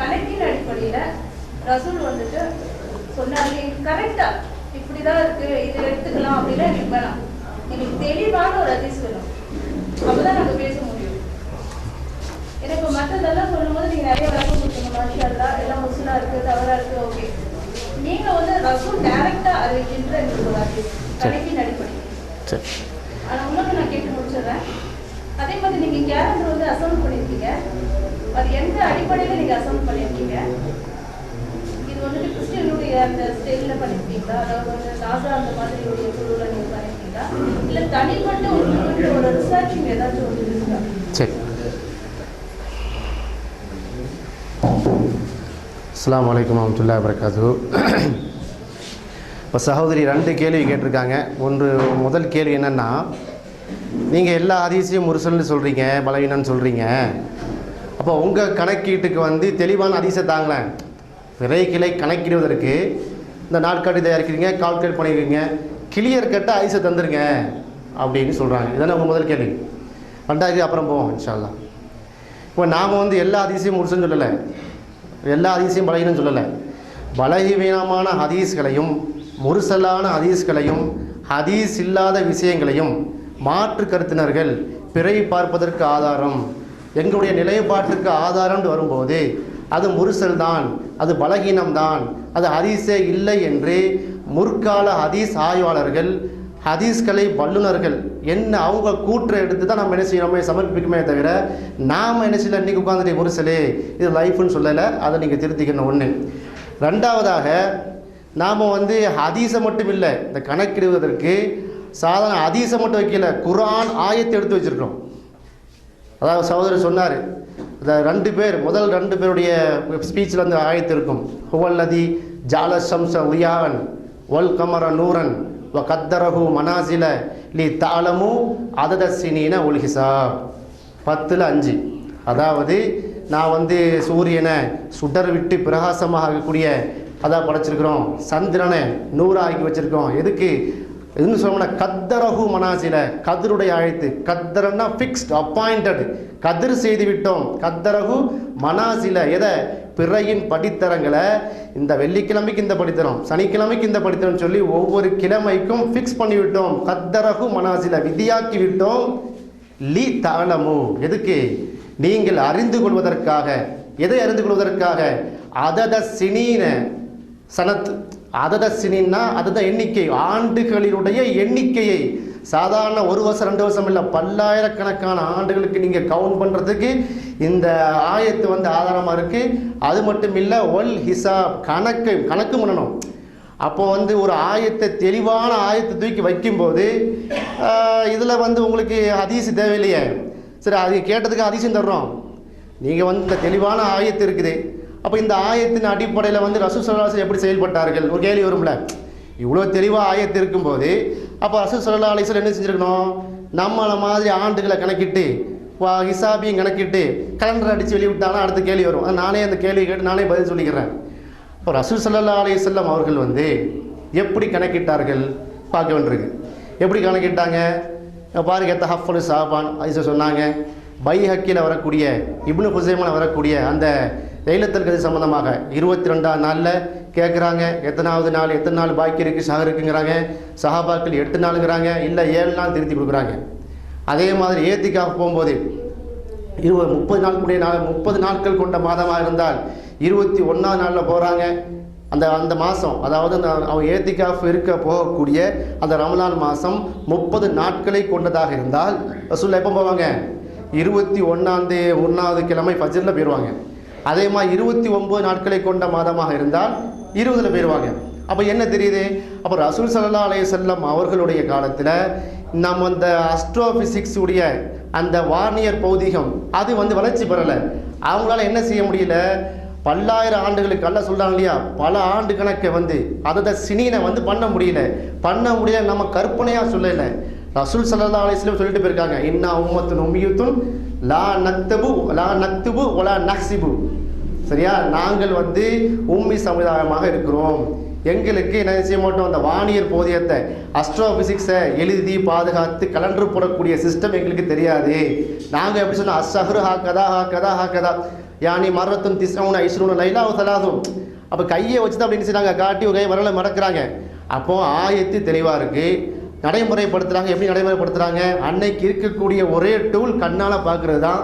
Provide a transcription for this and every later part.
கணக்கின் அடிப்படையில ரசூல் வந்துட்டு சொன்னாங்க கரெக்டா இப்படிதான் இருக்கு இது எடுத்துக்கலாம் அப்படின்னா எனக்கு வேணாம். எனக்கு தெளிவான ஒரு அதிர்ச்சி வேணும். அப்பதான் நாங்க பேச முடியும். எனக்கு மற்றதெல்லாம் சொல்லும்போது நீங்க நிறைய விளக்கம் கொடுத்தீங்க மாஷா எல்லாம் முஸ்லா இருக்கு தவறா இருக்கு ஓகே. நீங்க வந்து ரசூல் டைரக்டா அறிவிக்கின்ற எங்களுக்கு ஒரு அதிர்ச்சி கணக்கின் அடிப்படையில். சரி. ஆனா இன்னொன்று நான் கேட்டு முடிச்சிடுறேன். அதே மாதிரி நீங்க கேலண்டர் வந்து அசம்பிள் பண்ணியிருக்கீங்க அது எந்த அடிப்படையில நீங்க அசம்பிள் பண்ணியிருக்கீங்க? இது வந்துட்டு கிறிஸ்டியனுடைய அந்த ஸ்டைல்ல பண்ணியிருக்கீங்களா? அதாவது வந்து நாசா அந்த மாதிரி ஒரு குழுவில் நீங்க பண்ணியிருக்கீங்களா? இல்ல தனிப்பட்ட உங்களுக்கு ஒரு ரிசர்ச்சிங் ஏதாச்சும் ஒரு இருக்கா? சரி. அஸ்லாம் வலைக்கம் வரமத்துல்லா வரகாத்து இப்போ சகோதரி ரெண்டு கேள்வி கேட்டிருக்காங்க. ஒன்று முதல் கேள்வி என்னென்னா நீங்கள் எல்லா அதிசயம் முரசல்னு சொல்கிறீங்க பலவீனம்னு சொல்கிறீங்க அப்போ உங்கள் கணக்கீட்டுக்கு வந்து தெளிவான அதிசை தாங்களேன். விரை கிளை கணக்கிடுவதற்கு இந்த நாட்காட்டி தயாரிக்கிறீங்க கால்குலேட் பண்ணிக்கிறீங்க கிளியர் கட்ட ஐசை தந்துருங்க அப்படின்னு சொல்கிறாங்க இதானே உங்கள் முதல் கேள்வி. ரெண்டாவது அப்புறம் போவோம் இன்ஷால்லாம் இப்போ நாம் வந்து எல்லா அதிசயம் முடிச்சுன்னு சொல்லலை. எல்லா அதிசயம் பலகீனம் சொல்லலை. பலகீனமான ஹதீஸ்களையும் முருசலான ஹதீஸ்களையும் ஹதீஸ் இல்லாத விஷயங்களையும் மாற்று கருத்தினர்கள் பிறை பார்ப்பதற்கு ஆதாரம். எங்களுடைய நிலைப்பாட்டுக்கு ஆதாரம்னு வரும்போது அது முரிசல் தான் அது பலகீனம்தான் அது ஹதீஸே இல்லை என்று முற்கால ஹதீஸ் ஆய்வாளர்கள் ஹதீஸ்களை வல்லுனர்கள் என்ன அவங்க கூற்றை எடுத்து தான் நம்ம என்ன செய்யணுமே சமர்ப்பிக்குமே தவிர நாம் என்ன செய்யல? இன்றைக்கி உட்காந்துட்டு முருசலே இது லைஃப்னு சொல்லலை அதை நீங்கள் திருத்திக்கணும். ஒன்று ரெண்டாவதாக நாம் வந்து ஹதீஸை மட்டும் இல்லை இந்த கணக்கிடுவதற்கு சாதாரண ஹதீஸை மட்டும் வைக்கல குரான் ஆயத்தை எடுத்து வச்சுருக்கோம் அதாவது சகோதரர் சொன்னார் இந்த ரெண்டு பேர் முதல் ரெண்டு பேருடைய ஸ்பீச்சில் அந்த ஆயத்து இருக்கும். ஹுவல்லதி ஜால சம்ச உயாவன் ஒல் கமர நூரன் வ கத்தரஹு மனாசில லி தாளமு அதத சினீன பத்தில் அஞ்சு. அதாவது நான் வந்து சூரியனை சுடர் விட்டு பிரகாசமாக ஆகக்கூடிய அதான் படைச்சிருக்கிறோம் சந்திரனை நூறாக்கி வச்சுருக்கோம் எதுக்கு? எதுன்னு சொல்லணும்னா கத்தரகு மனாசில. கதிருடைய அழைத்து. கத்தரன்னா ஃபிக்ஸ்ட் அப்பாயிண்டட் கதிர் செய்து விட்டோம் கத்தரகு மனாசில. எதை? பிறையின் படித்தரங்களை. இந்த வெள்ளிக்கிழமைக்கு இந்த படித்தரம் சனிக்கிழமைக்கு இந்த படித்தரம் சொல்லி ஒவ்வொரு கிழமைக்கும் ஃபிக்ஸ் பண்ணிவிட்டோம். கத்தரகு மனாசில. விதியாக்கி விட்டோம் லி தாளமு எதுக்கு? நீங்கள் அறிந்து கொள்வதற்காக. எதை அறிந்து கொள்வதற்காக? அதத சினீன. சனத் அதத சினின்னா அதுதான் எண்ணிக்கை ஆண்டுகளினுடைய எண்ணிக்கையை. சாதாரண ஒரு வருஷம் ரெண்டு வருஷம் இல்லை பல்லாயிரக்கணக்கான ஆண்டுகளுக்கு நீங்கள் கவுண்ட் பண்ணுறதுக்கு இந்த ஆயத்து வந்து ஆதாரமாக இருக்குது அது மட்டும் இல்லை ஒல் ஹிசாப் கணக்கு கணக்கு பண்ணணும் அப்போ வந்து ஒரு ஆயத்தை தெளிவான ஆயத்தை தூக்கி வைக்கும்போது இதில் வந்து உங்களுக்கு ஹதீஸ் தேவையில்லையே. சரி அது கேட்டதுக்கு அதிசயம் தர்றோம். நீங்கள் வந்து இந்த தெளிவான ஆயத்து இருக்குது. அப்போ இந்த ஆயத்தின் அடிப்படையில் வந்து ரசூ சல்லாஹ் எப்படி செயல்பட்டார்கள்? ஒரு கேள்வி வரும்ல. இவ்வளோ தெளிவாக ஆயத்து இருக்கும்போது அப்போ ரசூ சல்லா அலிஸ்வல் என்ன செஞ்சுருக்கணும்? நம்மளை மாதிரி ஆண்டுகளை கணக்கிட்டு வா ஹிசாபியும் கணக்கிட்டு கலண்டர் அடித்து வெளியிட்டாலும் அடுத்த கேள்வி வரும். நானே அந்த கேள்வி கேட்டு நானே பதில் சொல்லிக்கிறேன். இப்போ ரசூல் சல்லா அலிசல்லம் அவர்கள் வந்து எப்படி கணக்கிட்டார்கள்? பார்க்க வேண்டியிருக்கு. எப்படி கணக்கிட்டாங்க? பாருங்க எத்த ஹஃபலு சாபான் ஐசா சொன்னாங்க. பை ஹக்கியில் வரக்கூடிய இப்னு ஹுசைமில் வரக்கூடிய அந்த லைலத்தல் கதி சம்மந்தமாக இருபத்தி ரெண்டாம் நாளில் கேட்குறாங்க எத்தனாவது நாள் எத்தனை நாள் பாக்கி இருக்குது சஹர் இருக்குங்கிறாங்க. சஹாபாக்கள் எட்டு நாளுங்கிறாங்க. இல்லை ஏழு நாள் திருத்தி கொடுக்குறாங்க. அதே மாதிரி ஏத்திக்காக போகும்போது இருபது முப்பது நாள் கூடிய நாள் முப்பது நாட்கள் கொண்ட மாதமாக இருந்தால் இருபத்தி ஒன்றாம் நாளில் போகிறாங்க அந்த அந்த மாதம் அதாவது அந்த அவன் ஏத்திகாஃப் இருக்க போகக்கூடிய அந்த ரமலான் மாதம் முப்பது நாட்களை கொண்டதாக இருந்தால் சொல்ல எப்போ போவாங்க? இருபத்தி ஒன்றாந்தே ஒன்றாவது கிழமை ஃபஜரில் போயிடுவாங்க அதே மாதிரி இருபத்தி ஒம்பது நாட்களை கொண்ட மாதமாக இருந்தால் இருபதில் போயிடுவாங்க அப்போ என்ன தெரியுது? அப்போ ரசூல் சல்லா அலைய செல்லம் அவர்களுடைய காலத்தில் நம்ம அந்த அஸ்ட்ரோஃபிசிக்ஸ் உடைய அந்த வார்னியர் பௌதிகம் அது வந்து வளர்ச்சி பெறலை. அவங்களால என்ன செய்ய முடியல? பல்லாயிரம் ஆண்டுகளுக்கு அல்ல சொல்கிறாங்க இல்லையா? பல ஆண்டு கணக்கை வந்து அதை சினினை வந்து பண்ண முடியல. பண்ண முடியல நம்ம கற்பனையாக சொல்லலை. ரசூல் சல்லா அலிஸ்லம் சொல்லிட்டு போயிருக்காங்க இன்னா உம்மத்துன் உமியுத்துன் லா நக்தபு லா நக்துபு ஒலா நக்சிபு சரியா? நாங்கள் வந்து உம்மி சமுதாயமாக இருக்கிறோம். எங்களுக்கு என்ன செய்ய மாட்டோம்? அந்த வானியல் போதியத்தை அஸ்ட்ரோ பிசிக்ஸை எழுதி பாதுகாத்து கலண்டர் போடக்கூடிய சிஸ்டம் எங்களுக்கு தெரியாது. நாங்கள் எப்படி சொன்னோம் அஸ்ஸஹரு ஹா கதா ஹா கதா ஹா கதா யானி மரத்தும் திஸ்ரவுன ஐஸ்ரூன லைலா சலாதும் அப்போ கையை வச்சு தான் அப்படின்னு செய்றாங்க காட்டி ஒரு கை வரல மறக்கிறாங்க அப்போது ஆயத்து தெளிவாக இருக்குது நடைமுறைப்படுத்துகிறாங்க எப்படி நடைமுறைப்படுத்துகிறாங்க அன்னைக்கு இருக்கக்கூடிய ஒரே டூல் கண்ணால் பார்க்குறது தான்.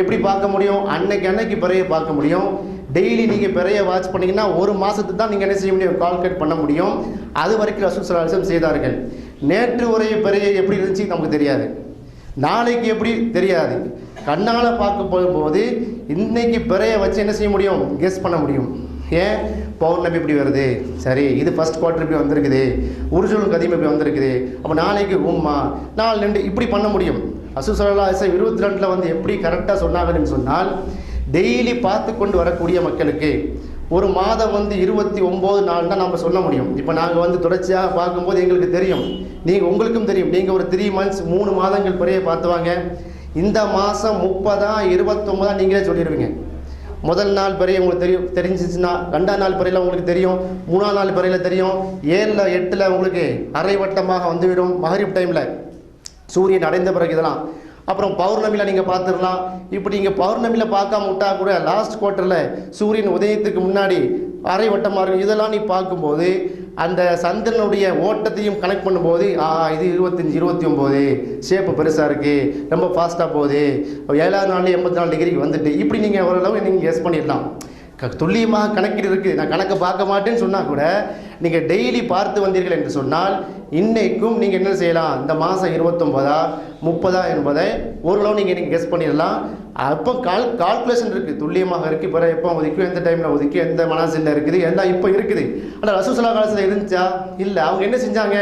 எப்படி பார்க்க முடியும்? அன்னைக்கு அன்னைக்கு பிறைய பார்க்க முடியும். டெய்லி நீங்கள் பிறைய வாட்ச் பண்ணிங்கன்னா ஒரு மாதத்துக்கு தான் நீங்கள் என்ன செய்ய முடியும்? கால்குலேட் பண்ண முடியும். அது வரைக்கும் ரசூல் செய்தார்கள். நேற்று உரைய பிறைய எப்படி இருந்துச்சு? நமக்கு தெரியாது. நாளைக்கு எப்படி? தெரியாது. கண்ணால் பார்க்க போகும்போது இன்னைக்கு பிறைய வச்சு என்ன செய்ய முடியும்? கெஸ் பண்ண முடியும். ஏன்? பௌர்ணமி இப்படி வருது. சரி இது ஃபர்ஸ்ட் குவார்டர் இப்படி வந்திருக்குது. உருஜுலும் கதியும் இப்படி வந்திருக்குது. அப்போ நாளைக்கு உம்மா நாலு ரெண்டு இப்படி பண்ண முடியும்? அசுசலா இருபத்தி ரெண்டில் வந்து எப்படி கரெக்டாக சொன்னாங்கன்னு சொன்னால் டெய்லி பார்த்து கொண்டு வரக்கூடிய மக்களுக்கு ஒரு மாதம் வந்து இருபத்தி ஒம்பது நாள் தான் நம்ம சொல்ல முடியும். இப்போ நாங்கள் வந்து தொடர்ச்சியாக பார்க்கும்போது எங்களுக்கு தெரியும். நீங்கள் உங்களுக்கும் தெரியும். நீங்கள் ஒரு த்ரீ மந்த்ஸ் மூணு மாதங்கள் பிறைய பார்த்துவாங்க இந்த மாதம் முப்பதா இருபத்தொம்பதா நீங்களே சொல்லிடுவீங்க. முதல் நாள் பிறையை உங்களுக்கு தெரியும் தெரிஞ்சிச்சுன்னா ரெண்டாம் நாள் பிறையில் உங்களுக்கு தெரியும் மூணாம் நாள் பிறையில் தெரியும். ஏழில் எட்டில் உங்களுக்கு அரை வட்டமாக வந்துவிடும் மகரிப் டைமில் சூரியன் அடைந்த பிறகு இதெல்லாம் அப்புறம் பௌர்ணமியில் நீங்கள் பார்த்துடலாம். இப்படி நீங்கள் பௌர்ணமியில் பார்க்காம விட்டா கூட லாஸ்ட் குவார்ட்டரில் சூரியன் உதயத்துக்கு முன்னாடி அரை வட்டமாக இருக்கும். இதெல்லாம் நீ பார்க்கும்போது அந்த சந்திரனுடைய ஓட்டத்தையும் கனெக்ட் பண்ணும்போது ஆ இது இருபத்தஞ்சி இருபத்தி ஒம்போது ஷேப்பு பெருசாக இருக்குது ரொம்ப ஃபாஸ்ட்டாக போகுது. ஏழாவது நாள் எண்பத்தி நாலு டிகிரிக்கு வந்துட்டு இப்படி நீங்கள் ஓரளவு நீங்கள் கெஸ் பண்ணிடலாம். க துல்லியமாக கணக்கீடு இருக்குது. நான் கணக்கை பார்க்க மாட்டேன்னு சொன்னால் கூட நீங்கள் டெய்லி பார்த்து வந்தீர்கள் என்று சொன்னால் இன்றைக்கும் நீங்கள் என்ன செய்யலாம்? இந்த மாதம் இருபத்தொம்பதா முப்பதா என்பதை ஓரளவு நீங்கள் இன்றைக்கி கெஸ் பண்ணிடலாம். அப்போ கால் கால்குலேஷன் இருக்குது துல்லியமாக இருக்குது பிறகு எப்போ ஒதுக்கும் எந்த டைமில் ஒதுக்கி எந்த மனசில் இருக்குது எல்லாம் இப்போ இருக்குது? ஆனால் ரசூசலா காலத்தில் இருந்துச்சா? இல்லை. அவங்க என்ன செஞ்சாங்க?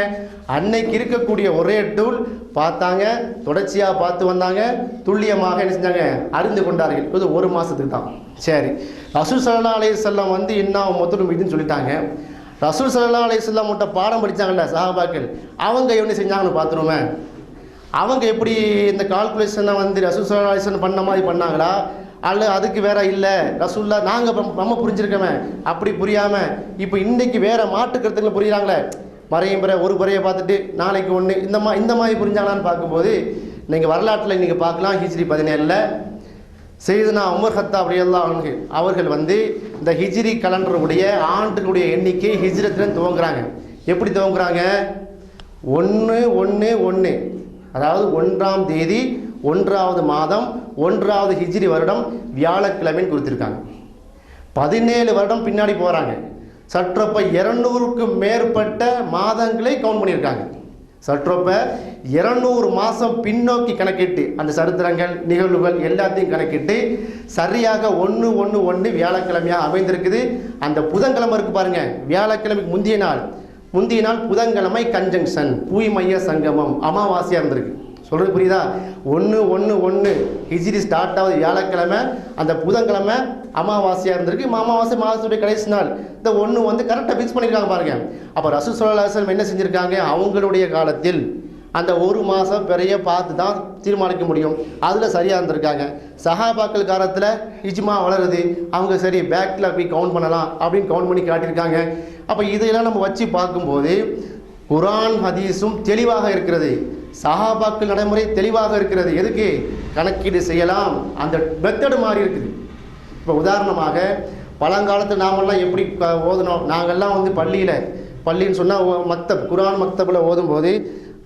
அன்னைக்கு இருக்கக்கூடிய ஒரே டூல் பார்த்தாங்க. தொடர்ச்சியாக பார்த்து வந்தாங்க. துல்லியமாக என்ன செஞ்சாங்க? அறிந்து கொண்டார்கள். இது ஒரு மாதத்துக்கு தான். சரி. ரசூல் சல்லா அலையம் வந்து என்ன மொத்தம் இதுன்னு சொல்லிட்டாங்க. ரசூல் சல்லா அலையம் முட்ட பாடம் படித்தாங்கல்ல சஹாபாக்கள். அவங்க எப்படி செஞ்சாங்கன்னு பார்த்துருமே அவங்க எப்படி இந்த கால்குலேஷனை வந்து ரசூல் சல்லா அலிஸ்லாம் பண்ண மாதிரி பண்ணாங்களா? அல்ல அதுக்கு வேற இல்லை ரசூல்லா நாங்கள் நம்ம புரிஞ்சிருக்கோமே. அப்படி புரியாமல் இப்போ இன்றைக்கி வேற மாட்டு புரியுறாங்களே. மறையும் பிற ஒரு குறையை பார்த்துட்டு நாளைக்கு ஒன்று இந்த மா இந்த மாதிரி புரிஞ்சாங்களான்னு பார்க்கும்போது நீங்கள் வரலாற்றில் இன்றைக்கி பார்க்கலாம் ஹிஜ்ரி பதினேழில். செய்தனா உமர் ஹத்தா அப்படியெல்லாம் அவர்கள் அவர்கள் வந்து இந்த ஹிஜ்ரி கலண்டருடைய ஆண்டுகளுடைய எண்ணிக்கை ஹிஜ்ரத்துலேருந்து துவங்குறாங்க. எப்படி துவங்குறாங்க? ஒன்று ஒன்று ஒன்று அதாவது ஒன்றாம் தேதி ஒன்றாவது மாதம் ஒன்றாவது ஹிஜ்ரி வருடம் வியாழக்கிழமைன்னு கொடுத்துருக்காங்க பதினேழு வருடம் பின்னாடி போகிறாங்க சற்றப்ப இரநூறுக்கும் மேற்பட்ட மாதங்களை கவுண்ட் பண்ணியிருக்காங்க. சற்றொப்ப இருநூறு மாதம் பின்னோக்கி கணக்கிட்டு அந்த சரித்திரங்கள் நிகழ்வுகள் எல்லாத்தையும் கணக்கிட்டு சரியாக ஒன்று ஒன்று ஒன்று வியாழக்கிழமையாக அமைந்திருக்குது. அந்த புதன்கிழமை இருக்கு பாருங்க. வியாழக்கிழமைக்கு முந்தைய நாள். முந்தைய நாள் புதன்கிழமை கன்ஜங்ஷன் பூய்மைய சங்கமம் அமாவாசையாக இருந்திருக்கு. சொல்கிறது புரியுதா? ஒன்று ஒன்று ஒன்று ஹிஜ்ரி ஸ்டார்ட் ஆகுது வியாழக்கிழமை. அந்த புதன்கிழமை அமாவாசையாக இருந்திருக்கு. ம- அமாவாசை மாதத்துடைய கடைசி நாள். இந்த ஒன்று வந்து கரெக்டாக ஃபிக்ஸ் பண்ணியிருக்காங்க பாருங்க. அப்போ ரசு சொல்லலாசலம் என்ன செஞ்சுருக்காங்க? அவங்களுடைய காலத்தில் அந்த ஒரு மாதம் பெரிய பார்த்து தான் தீர்மானிக்க முடியும். அதில் சரியாக இருந்திருக்காங்க. சஹாபாக்கள் காலத்தில் இஜ்மா வளருது. அவங்க சரி பேக்கில் போய் கவுண்ட் பண்ணலாம் அப்படின்னு கவுண்ட் பண்ணி காட்டியிருக்காங்க. அப்போ இதையெல்லாம் நம்ம வச்சு பார்க்கும்போது குரான் ஹதீஸும் தெளிவாக இருக்கிறது. சஹாபாக்கள் நடைமுறை தெளிவாக இருக்கிறது. எதுக்கு? கணக்கீடு செய்யலாம். அந்த மெத்தடு மாறி இருக்குது. இப்போ உதாரணமாக பழங்காலத்தில் நாமெல்லாம் எப்படி ஓதுனோம்? நாங்கள்லாம் வந்து பள்ளியில் பள்ளின்னு சொன்னால் மக்தப் குரான் மக்தபில் ஓதும்போது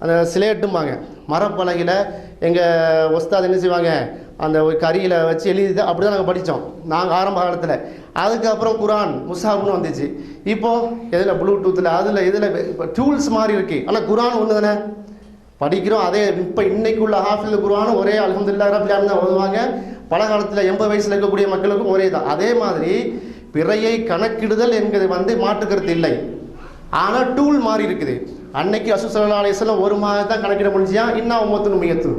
அந்த சிலேட்டும்பாங்க. மரப்பலகையில் எங்கள் ஒஸ்தாத் என்ன செய்வாங்க? அந்த ஒரு கரியில் வச்சு எழுதி அப்படி தான் நாங்கள் படித்தோம் நாங்கள் ஆரம்ப காலத்தில். அதுக்கப்புறம் குரான் முசாப்னு வந்துச்சு. இப்போது எதில்? ப்ளூடூத்தில் அதில் இதில் டூல்ஸ் மாதிரி இருக்குது ஆனால் குரான் ஒன்று தானே படிக்கிறோம். அதே இப்போ இன்னைக்குள்ள ஹாஃபில் குரான் ஒரே அலமதுல்லா ரபில் தான் ஓதுவாங்க. பழங்காலத்தில் எண்பது வயசில் இருக்கக்கூடிய மக்களுக்கும் ஒரே தான் அதே மாதிரி பிறையை கணக்கிடுதல் என்கிறது வந்து மாற்றுக்கிறது இல்லை. ஆனால் டூல் மாறி இருக்குது. அன்னைக்கு அசு சல்லா அலிஸ்லாம் ஒரு மாதம் தான் கணக்கிட முடிஞ்சியா? இன்னும் ஒம்பத்து முயத்து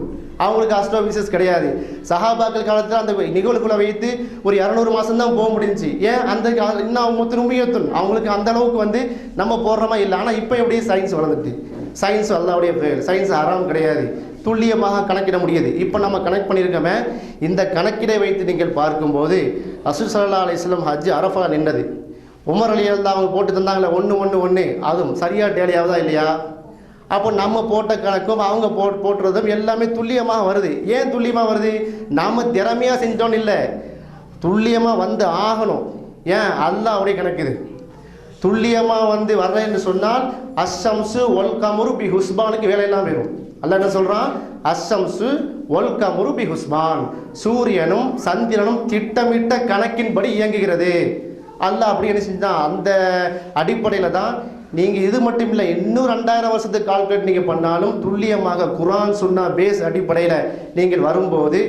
அவங்களுக்கு அஸ்ட்ரோபிசிஸ் கிடையாது. சஹாபாக்கள் காலத்தில் அந்த நிகழ்வுக்குள்ள வைத்து ஒரு இரநூறு மாதம் தான் போக முடிஞ்சுச்சு. ஏன்? அந்த இன்னும் ஒம்பத்து முயத்துன் அவங்களுக்கு அந்த அளவுக்கு வந்து நம்ம போடுறோமா இல்லை. ஆனால் இப்போ எப்படி? சயின்ஸ் வளர்ந்துட்டு. சயின்ஸ் அல்லாவுடைய அப்படியே சயின்ஸ் ஆறாம் கிடையாது. துல்லியமாக கணக்கிட முடியுது. இப்போ நம்ம கனெக்ட் பண்ணியிருக்கோமே இந்த கணக்கிடை வைத்து நீங்கள் பார்க்கும்போது அசு சல்லா அலிஸ்லாம் ஹஜ் அரஃபா நின்றது. உமர் அலி அல்லா அவங்க போட்டு தந்தாங்களே ஒன்று ஒன்று ஒன்று அதுவும் சரியாக டேலி ஆகுதா இல்லையா? அப்போ நம்ம போட்ட கணக்கும் அவங்க போ போட்டுறதும் எல்லாமே துல்லியமாக வருது. ஏன் துல்லியமாக வருது? நாம் திறமையாக செஞ்சோன்னு இல்லை. துல்லியமாக வந்து ஆகணும். ஏன்? அல்லாஹ் அப்படியே கணக்குது துல்லியமாக வந்து வர்றேன்னு சொன்னால் அஸ்ஸம்சு ஒல் கமுரு பி ஹுஸ்பானுக்கு வேலையெல்லாம் வேணும். அல்ல என்ன சொல்கிறான் அஸ்ஸம்சு ஒல் கமுரு பி ஹுஸ்பான். சூரியனும் சந்திரனும் திட்டமிட்ட கணக்கின்படி இயங்குகிறது. அல்ல அப்படி என்ன செஞ்சான்? அந்த அடிப்படையில் தான் நீங்கள் இது மட்டும் இல்லை இன்னும் ரெண்டாயிரம் வருஷத்துக்கு கால்குலேட் நீங்கள் பண்ணாலும் துல்லியமாக குரான் சுன்னா பேஸ் அடிப்படையில் நீங்கள் வரும்போது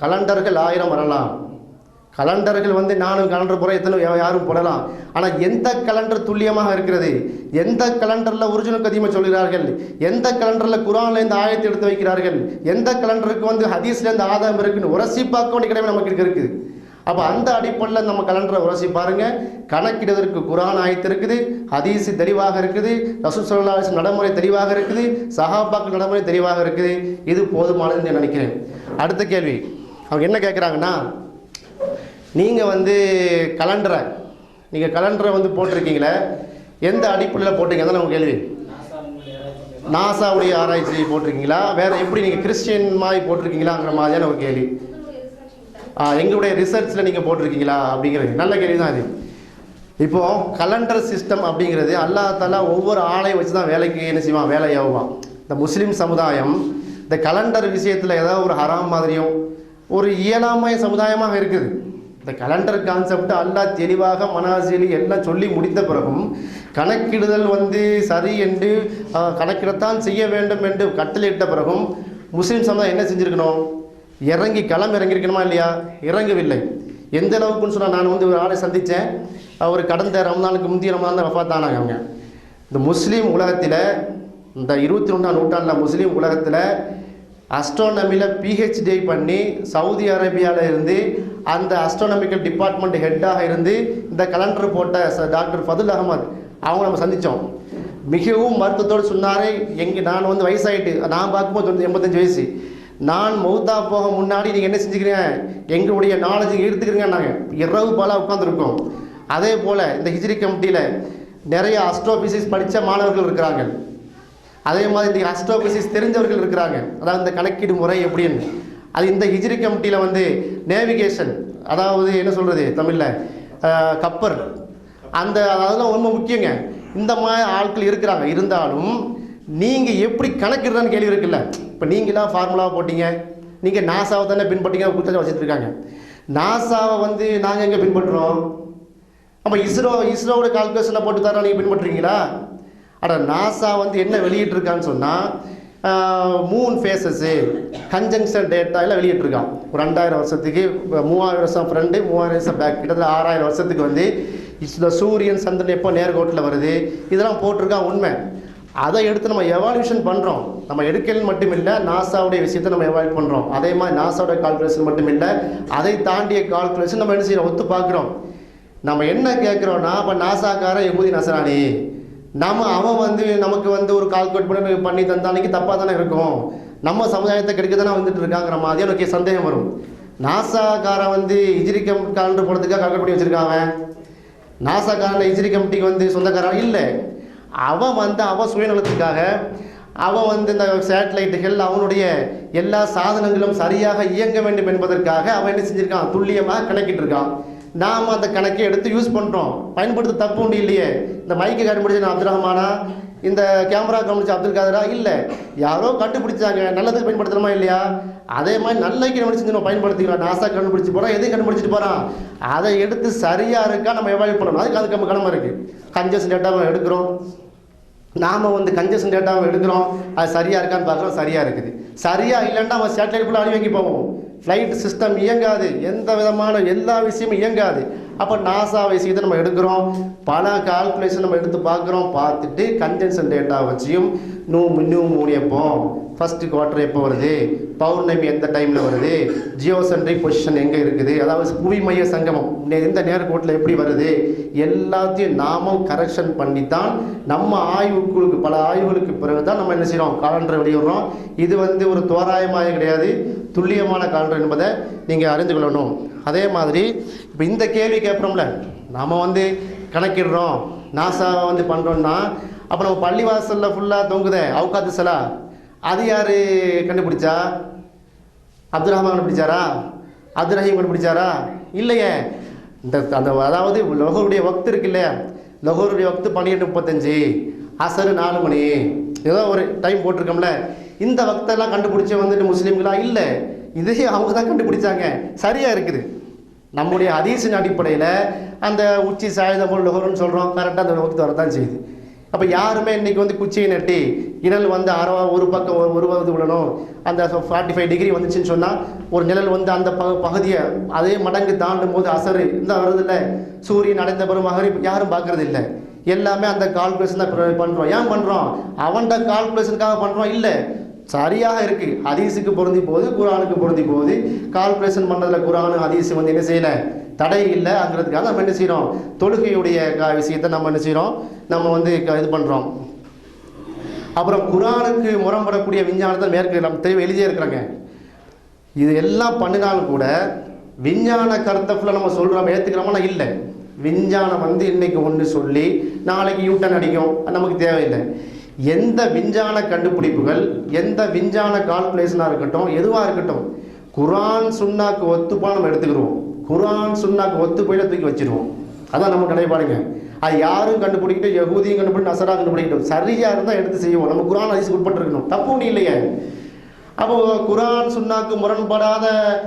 கலண்டர்கள் ஆயிரம் வரலாம். கலண்டர்கள் வந்து நானும் கலண்டர் போகிற எத்தனை யாரும் போடலாம். ஆனால் எந்த கலண்டர் துல்லியமாக இருக்கிறது? எந்த கலண்டரில் ஒரிஜினல் கதியமாக சொல்கிறார்கள்? எந்த கலண்டரில் குரானில் இந்த ஆயத்தை எடுத்து வைக்கிறார்கள்? எந்த கலண்டருக்கு வந்து ஹதீஸ்ல இந்த ஆதாரம் இருக்குன்னு உரசி பார்க்க வேண்டிய கடமை நமக்கு இருக்கு- இருக்குது அப்போ அந்த அடிப்படையில் நம்ம கலண்டரை உரசி பாருங்கள் கணக்கிடுவதற்கு குரான் ஆயத்து இருக்குது ஹதீஸ் தெளிவாக இருக்குது ரசூல் ஸல்லல்லாஹு நடைமுறை தெளிவாக இருக்குது சஹாபாக்கள் நடைமுறை தெளிவாக இருக்குது. இது போதுமானதுன்னு நினைக்கிறேன். அடுத்த கேள்வி. அவங்க என்ன கேட்குறாங்கன்னா நீங்கள் வந்து கலண்டரை நீங்கள் கலண்டரை வந்து போட்டிருக்கீங்களே எந்த அடிப்படையில் போட்டீங்க? அதான் உங்கள் கேள்வி. நாசாவுடைய ஆராய்ச்சி போட்டிருக்கீங்களா? வேறு எப்படி நீங்கள் கிறிஸ்டியன் மாதிரி போட்டிருக்கீங்களாங்கிற மாதிரியான ஒரு கேள்வி. ஆ, எங்களுடைய ரிசர்ச்சில் நீங்கள் போட்டிருக்கீங்களா? அப்படிங்கிறது. நல்ல கேள்வி தான் அது இப்போது கலண்டர் சிஸ்டம் அப்படிங்கிறது அல்லாஹ் தாலா ஒவ்வொரு ஆளையும் வச்சு தான் வேலைக்கு என்ன செய்வான்? வேலை ஆகுவான் இந்த முஸ்லீம் சமுதாயம் இந்த கலண்டர் விஷயத்தில் ஏதாவது ஒரு ஹராம் மாதிரியும் ஒரு இயலாமை சமுதாயமாக இருக்குது. இந்த கலண்டர் கான்செப்ட் அல்லா தெளிவாக மனாசிலி எல்லாம் சொல்லி முடித்த பிறகும் கணக்கிடுதல் வந்து சரி என்று கணக்கிடத்தான் செய்ய வேண்டும் என்று கட்டளையிட்ட பிறகும் முஸ்லீம் சமுதாயம் என்ன செஞ்சுருக்கணும்? இறங்கி களம் இறங்கியிருக்கணுமா இல்லையா? இறங்கவில்லை. எந்த அளவுக்குன்னு சொன்னால் நான் வந்து ஒரு ஆளை சந்தித்தேன். அவர் கடந்த ரம்தானுக்கு முந்தைய ரம்தான் வஃபாத்தானாங்க அவங்க. இந்த முஸ்லீம் உலகத்தில் இந்த இருபத்தி ரெண்டாம் நூற்றாண்டில் முஸ்லீம் உலகத்தில் அஸ்ட்ரானமியில் பிஹெச்டி பண்ணி சவுதி அரேபியாவில் இருந்து அந்த அஸ்ட்ரானமிக்கல் டிபார்ட்மெண்ட் ஹெட்டாக இருந்து இந்த கலண்டர் போட்ட டாக்டர் ஃபதுல் அகமது அவங்க நம்ம சந்தித்தோம் மிகவும் வருத்தத்தோடு சொன்னாரே எங்கே நான் வந்து வயசாயிட்டு நான் பார்க்கும்போது எண்பத்தஞ்சு வயசு. நான் மௌத்தா போக முன்னாடி நீங்கள் என்ன செஞ்சுக்கிறீங்க? எங்களுடைய நாலேஜ் எடுத்துக்கிறீங்க நாங்கள் இரவு பாலாக உட்காந்துருக்கோம் அதே போல் இந்த ஹிஜ்ரி கமிட்டியில் நிறைய அஸ்ட்ரோபிசிக்ஸ் படித்த மாணவர்கள் இருக்கிறாங்க அதே மாதிரி இந்த அஸ்ட்ரோபிசிஸ் தெரிஞ்சவர்கள் இருக்கிறாங்க. அதாவது இந்த கணக்கீடு முறை எப்படின்னு. அது இந்த ஹிஜ்ரி கமிட்டியில் வந்து நேவிகேஷன் அதாவது என்ன சொல்கிறது தமிழில் கப்பர். அந்த அதெல்லாம் ரொம்ப முக்கியங்க. இந்த மாதிரி ஆட்கள் இருக்கிறாங்க. இருந்தாலும் நீங்கள் எப்படி கணக்கிடுறான்னு கேள்வி இருக்குல்ல. இப்போ நீங்களாம் ஃபார்முலாவை போட்டீங்க. நீங்கள் நாசாவை தானே பின்பற்றீங்க குற்றச்சாட்டு வச்சுட்டு இருக்காங்க. நாசாவை வந்து நாங்கள் எங்கே பின்பற்றுறோம்? அப்போ இஸ்ரோ இஸ்ரோவோட கால்குலேஷனை போட்டு தரோம் நீங்கள் பின்பற்றுறீங்களா? அட நாசா வந்து என்ன வெளியிட்டிருக்கான்னு சொன்னால் மூன் ஃபேஸஸ்ஸு கன்ஜங்ஷன் டேட்டா எல்லாம் வெளியிட்டிருக்கான். ஒரு ரெண்டாயிரம் வருஷத்துக்கு மூவாயிரம் வருஷம் ஃப்ரெண்டு மூவாயிரம் வருஷம் பேக் கிட்டத்தட்ட ஆறாயிரம் வருஷத்துக்கு வந்து இந்த சூரியன் சந்திரன் எப்போ நேர்கோட்டில் வருது இதெல்லாம் போட்டிருக்கான் உண்மை. அதை எடுத்து நம்ம எவால்யூஷன் பண்ணுறோம் நம்ம எடுக்கலன்னு மட்டும் இல்லை நாசாவுடைய விஷயத்தை நம்ம எவால்யூட் பண்ணுறோம் அதே மாதிரி நாசாவோட கால்குலேஷன் மட்டும் இல்லை அதை தாண்டிய கால்குலேஷன் நம்ம என்ன செய்யறோம்? ஒத்து பார்க்குறோம். நம்ம என்ன கேட்குறோன்னா இப்போ நாசாக்காரன் எகுதி நசராணி நம்ம அவன் வந்து நமக்கு வந்து ஒரு கால்குலேட் பண்ணி பண்ணி தந்தானைக்கு தப்பாக தானே இருக்கும். நம்ம சமுதாயத்தை கெடுக்க தானே வந்துட்டு இருக்காங்கிற மாதிரி எனக்கு சந்தேகம் வரும். நாசாக்காரன் வந்து இஜிரி கம் காலண்டர் போடுறதுக்காக கால்குலேட் பண்ணி வச்சிருக்காங்க நாசாக்காரன் இஜிரி கமிட்டிக்கு வந்து சொந்தக்காரன் இல்லை. அவன் வந்து அவன் சுயநலத்துக்காக அவன் வந்து இந்த சேட்டலைட்டுகள் அவனுடைய எல்லா சாதனங்களும் சரியாக இயங்க வேண்டும் என்பதற்காக அவன் என்ன செஞ்சிருக்கான்? துல்லியமாக கணக்கிட்டு இருக்கான். நாம் அந்த கணக்கை எடுத்து யூஸ் பண்ணுறோம் பயன்படுத்த தப்பு உண்டு இல்லையே. இந்த மைக்கை கண்டுபிடிச்ச அப்துல் ரஹ்மானா? இந்த கேமரா கண்டுபிடிச்ச அப்துல் காதரா? இல்லை. யாரோ கண்டுபிடிச்சாங்க. நல்லதுக்கு பயன்படுத்தணுமா இல்லையா? அதே மாதிரி நல்லைக்கு நம்ம செஞ்சு பயன்படுத்திக்கிறோம் நாசா கண்டுபிடிச்சி போகிறோம் எதையும் கண்டுபிடிச்சிட்டு போகிறான் அதை எடுத்து சரியாக இருக்கா? நம்ம எவால்வ் பண்ணணும். அதுக்கு அதுக்கு நம்ம கடமை இருக்குது கஞ்சஸ் டேட்டாவை எடுக்கிறோம். நாம் வந்து கஞ்சஷன் டேட்டாவை எடுக்கிறோம். அது சரியாக இருக்கான்னு பார்க்குறோம். சரியாக இருக்குது. சரியாக இல்லைன்னா நம்ம சேட்டலைட் கூட அடி வாங்கி போவோம் ஃப்ளைட் சிஸ்டம் இயங்காது. எந்த விதமான எல்லா விஷயமும் இயங்காது. அப்போ நாசா விஷயத்தை நம்ம எடுக்கிறோம். பல கால்குலேஷன் நம்ம எடுத்து பார்க்குறோம். பார்த்துட்டு கன்ஜென்ஷன் டேட்டா வச்சியும் நூ நியூ மூணு ஃபஸ்ட்டு குவார்ட்டர் எப்போ வருது? பௌர்ணமி எந்த டைமில் வருது? ஜியோ சென்ட்ரிக் பொசிஷன் எங்கே இருக்குது? அதாவது புவி மைய சங்கமம். எந்த நேர்கோட்டில் எப்படி வருது? எல்லாத்தையும் நாமும் கரெக்ஷன் பண்ணி தான் நம்ம ஆய்வுக்குழுக்கு பல ஆய்வுகளுக்கு பிறகு தான் நம்ம என்ன செய்கிறோம் காலண்டரை வெளியிடுறோம். இது வந்து ஒரு தோராயமாக கிடையாது. துல்லியமான காலண்டர் என்பதை நீங்கள் அறிந்து கொள்ளணும். அதே மாதிரி இப்போ இந்த கேள்வி கேட்குறோம்ல நாம் வந்து கணக்கிடுறோம். நாசா வந்து பண்ணுறோன்னா அப்போ நம்ம பள்ளிவாசலில் ஃபுல்லாக தொங்குதே அவுக்காத்து சலா. அது யார்? கண்டுபிடிச்சா? அப்துல் ரஹ்மான் கண்டுபிடிச்சாரா? அப்துல் ரஹீம் கண்டுபிடிச்சாரா? இல்லையே. இந்த அந்த அதாவது லொஹருடைய வக்து இருக்கு இல்லையா லொஹருடைய வக்து பன்னிரெண்டு முப்பத்தஞ்சு. அசரு நாலு மணி. ஏதோ ஒரு டைம் போட்டிருக்கோம்ல. இந்த வக்தெல்லாம் கண்டுபிடிச்ச வந்துட்டு முஸ்லீம்களா? இல்லை. இதையும் அவங்க தான் கண்டுபிடிச்சாங்க. சரியாக இருக்குது. நம்முடைய ஹதீஸின் அடிப்படையில் அந்த உச்சி சாயுதம் லொஹருன்னு சொல்கிறோம் கரெக்டாக அந்த வக்து வரதான் செய்யுது. அப்போ யாருமே இன்றைக்கி வந்து குச்சியை நட்டி நிழல் வந்து அறவா ஒரு பக்கம் ஒரு உருவது விடணும் அந்த ஃபார்ட்டி ஃபைவ் டிகிரி வந்துச்சுன்னு சொன்னால் ஒரு நிழல் வந்து அந்த ப பகுதியை அதே மடங்கு தாண்டும் போது அசரு இந்த வருதில்ல. சூரியன் அடைந்த பிறகு மகரிப் யாரும் பார்க்கறது இல்லை. எல்லாமே அந்த கால்குலேஷன் தான் பண்ணுறோம் ஏன் பண்ணுறோம் அவன்கிட்ட கால்குலேஷனுக்காக பண்ணுறோம் இல்லை. சரியாக இருக்கு. ஹதீஸுக்கு பொருந்தி போகுது குரானுக்கு பொருந்தி போகுது. கால்குலேஷன் பண்ணதில் குரானு ஹதீஸ் வந்து என்ன செய்யலை? தடை இல்லை அங்கிறதுக்காக நம்ம என்ன செய்கிறோம் தொழுகையுடைய க- விஷயத்தை நம்ம என்ன செய்கிறோம் நம்ம வந்து க- இது பண்ணுறோம் அப்புறம் குரானுக்கு முரம்படக்கூடிய விஞ்ஞானத்தை மேற்கு நம்ம தெளிவு எழுதியே இருக்கிறாங்க. இது எல்லாம் பண்ணினாலும் கூட விஞ்ஞான கருத்தை ஃபுல்லாக நம்ம சொல்கிறோம் ஏற்றுக்கிறோம்னா இல்லை. விஞ்ஞானம் வந்து இன்னைக்கு ஒன்று சொல்லி நாளைக்கு யூட்டன் அடிக்கும். நமக்கு தேவையில்லை. எந்த விஞ்ஞான கண்டுபிடிப்புகள் எந்த விஞ்ஞான கால்குலேஷனாக இருக்கட்டும் எதுவாக இருக்கட்டும் குரான் சுண்ணாக்கு ஒத்துப்பா நம்ம எடுத்துக்கிடுவோம் குரான் சுண்ணாக்கு ஒத்து போயில தூக்கி வச்சிருவோம். அதான் நம்ம நிலைப்பாடுங்க அது யாரும் கண்டுபிடிக்கிட்டு யகுதியும் கண்டுபிடி நசரா கண்டுபிடிக்கட்டும். சரியாக இருந்தால் எடுத்து செய்வோம். நம்ம குரான் அரிசி உட்பட்டுருக்கணும். தப்பு ஒன்றும் இல்லையே. அப்போ குரான் சுன்னாக்கு முரண்படாத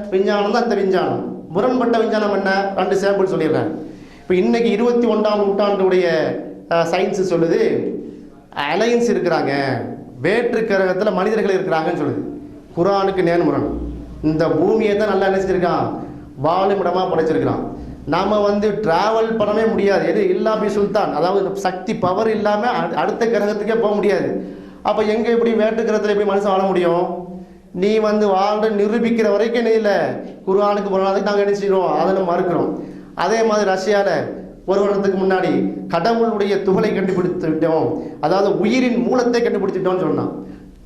விஞ்ஞானம் தான் இந்த விஞ்ஞானம். முரண்பட்ட விஞ்ஞானம் என்ன? ரெண்டு சாம்பிள் சொல்லிடுறேன். இப்போ இன்னைக்கு இருபத்தி ஒன்றாம் நூற்றாண்டுடைய சயின்ஸ் சொல்லுது. அலையன்ஸ் இருக்கிறாங்க. வேற்று கிரகத்தில் மனிதர்கள் இருக்கிறாங்கன்னு சொல்லுது. குரானுக்கு நேர்முரணம் இந்த பூமியை தான் நல்லா நினைச்சிருக்கான். செஞ்சிருக்கான் வாழும் இடமா படைச்சிருக்கிறான். நாம் வந்து டிராவல் பண்ணவே முடியாது. எது இல்லாமல் சுல்தான். அதாவது சக்தி பவர் இல்லாமல் அடுத்த கிரகத்துக்கே போக முடியாது. அப்போ எங்கே இப்படி வேற்று கிரகத்தில் எப்படி மனுஷன் வாழ முடியும்? நீ வந்து வாழ்ற நிரூபிக்கிற வரைக்கும் நீ இல்லை? குர்ஆனுக்கு போனாலும் நாங்கள் என்ன செய்கிறோம் அதை நம்ம மறுக்கிறோம். அதே மாதிரி ரஷ்யாவில் ஒரு வருடத்துக்கு முன்னாடி கடவுளுடைய துகளை கண்டுபிடித்து விட்டோம் அதாவது உயிரின் மூலத்தை கண்டுபிடிச்சிட்டோம்னு சொன்னான்.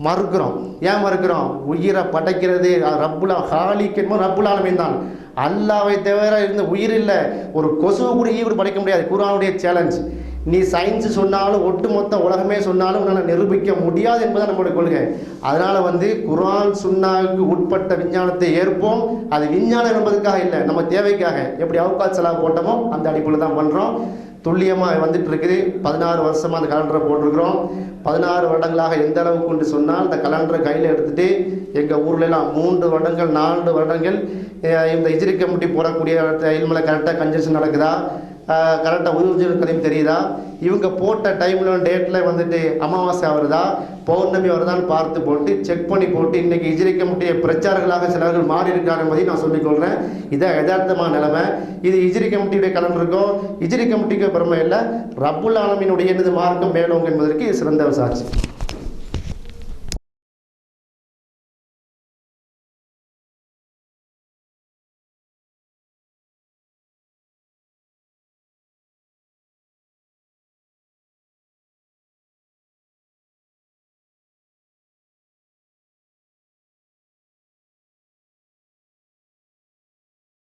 மறுக்கிறோம். ஏன் மறுக்கிறோம்? உயிரை படைக்கிறது. ரப்புலா ஹாலிக் என்பது தான். அல்லாவை தவிர இருந்த உயிர் இல்லை. ஒரு கொசுவை கூட ஈவர் படைக்க முடியாது. குரானுடைய சேலஞ்ச் நீ சயின்ஸ் சொன்னாலும் ஒட்டுமொத்த உலகமே சொன்னாலும் உன்னால் நிரூபிக்க முடியாது என்பதை நம்மளுடைய கொள்கை. அதனால் வந்து குரான் சுன்னாவுக்கு உட்பட்ட விஞ்ஞானத்தை ஏற்போம். அது விஞ்ஞானம் என்பதற்காக இல்லை நம்ம தேவைக்காக. எப்படி அவுகாத் செலவு போட்டோமோ அந்த அடிப்படையில் தான் பண்ணுறோம் துல்லியமாக வந்துட்டு இருக்குது பதினாறு வருஷமாக அந்த கலண்டரை போட்டிருக்கிறோம். பதினாறு வருடங்களாக எந்த அளவுக்கு கொண்டு சொன்னால் இந்த கலண்டரை கையில் எடுத்துகிட்டு எங்கள் ஊர்லலாம் மூன்று வருடங்கள் நான்கு வருடங்கள் இந்த இஜிரி கமிட்டி போடக்கூடிய இல்மலை கரெக்டாக கன்ஜெஷன் நடக்குதா? கரெக்டாக உருவஜன் கதையும் தெரியுதா? இவங்க போட்ட டைமில் டேட்டில் வந்துட்டு அமாவாசை வருதா? பௌர்ணமி வருதான்னு பார்த்து போட்டு செக் பண்ணி போட்டு இன்னைக்கு இஜிரி முடிய பிரச்சாரங்களாக சிலர்கள் மாறி இருக்காங்க பற்றி நான் சொல்லிக்கொள்கிறேன் இதான் யதார்த்தமான நிலைமை. இது இஜிரி கமிட்டியுடைய கலண்டருக்கும் இஜிரி கமிட்டிக்கு பெருமை இல்லை ரப்புல் ஆலமீனுடைய எனது மார்க்கம் மேலோங்க என்பதற்கு இது சிறந்த சாட்சி